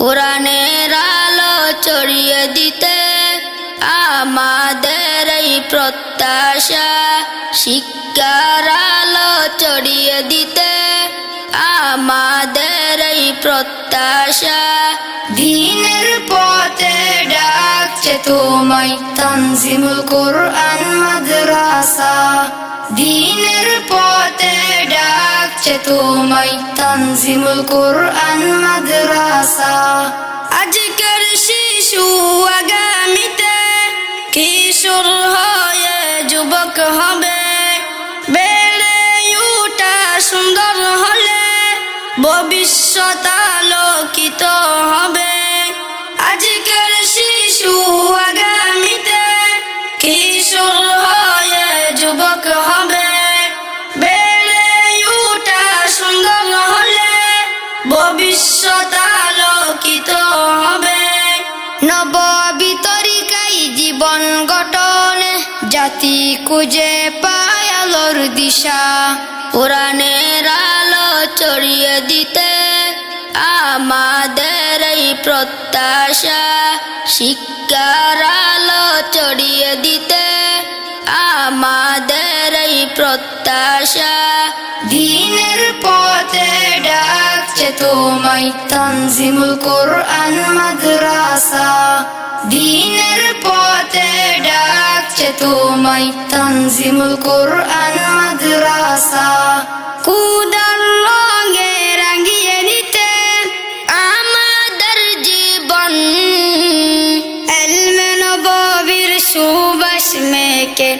কোরআনের আলো ছড়িয়ে দিতে আমাদের এই প্রত্যাশা। শিক্ষার আলো ছড়িয়ে দিতে আমাদের এই প্রত্যাশা। দিনের পথে ডাকছে তোমায় তানজিমুল কোরআন মাদ্রাসা। দিনের পথে ডাকছে তোমায় তানজিমুল কোরআন মাদ্রাসা। আজকের শিশু আগামীতে কিশোর হয়ে যুবক হবে। বেড়ে উঠা সুন্দর হলে ভবিষ্যৎ আলোকিত হবে। আজকের জাতি খুঁজে পায় আলোর দিশা। পুরাণের আলো ছড়িয়ে দিতে আমাদের এই প্রত্যাশা। শিক্ষার আলো ছড়িয়ে দিতে আমাদের এই প্রত্যাশা। দিনের পথে ডাকছে তোমায় তানজিমুল কোরআন মাদ্রাসা। দিনের পথে তোমায় তানজিমুল কোরআন মাদ্রাসা। কুদার লগে রাঙিয়ে দিতে আমাদের জীবন। এলমে নবীর সুবাস মেকে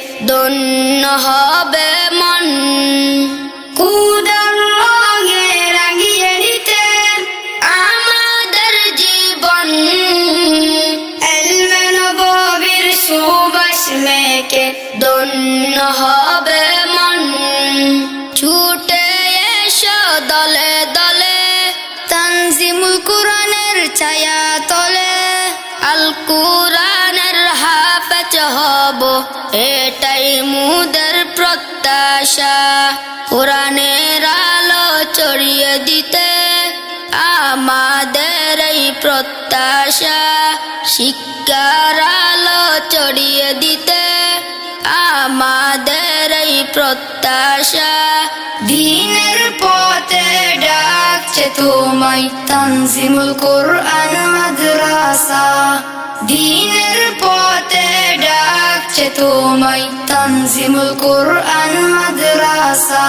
হবে মন। দন্য হবে মন। ছুটে এসো দলে দলে, তানজিমুল কোরআনের ছায়া তলে। আল কোরআনের হাফেজ হব, এটাই মুদের প্রত্যাশা। কোরআনের আলো ছড়িয়ে দিতে আমাদের এই প্রত্যাশা। শিক্ষার আলো ছড়িয়ে দিতে প্রত্যাশা। দিনের পথে ডাকছে তোমায় তানজিমুল কোরআন মাদ্রাসা। দিনের পথে ডাকছে তোমায় তানজিমুল কোরআন মাদ্রাসা।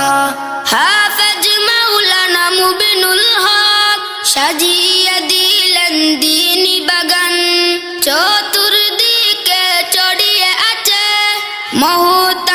হাফেজ মাওলানা মুবিনুল হক সাজিয়ে দিলেন দিনী বাগান। চতুর্দিকে চড়িয়ে আছে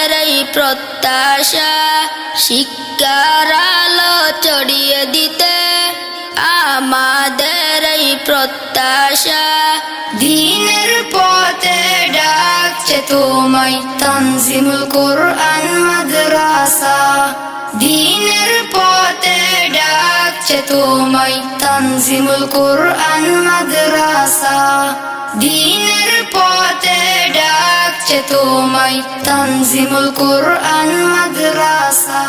আমাদের এই প্রত্যাশা, শিক্ষার আলো ছড়িয়ে দিতে আমাদের এই প্রত্যাশা। দিনের পথে ডাকছে তোমায় তানজিমুল কোরআন মাদ্রাসা। দিনের পথে ডাকছে তোমায় তানজিমুল কোরআন মাদ্রাসা। দিনের পথে তোমায় তানজিমুল কোরআন মাদ্রাসা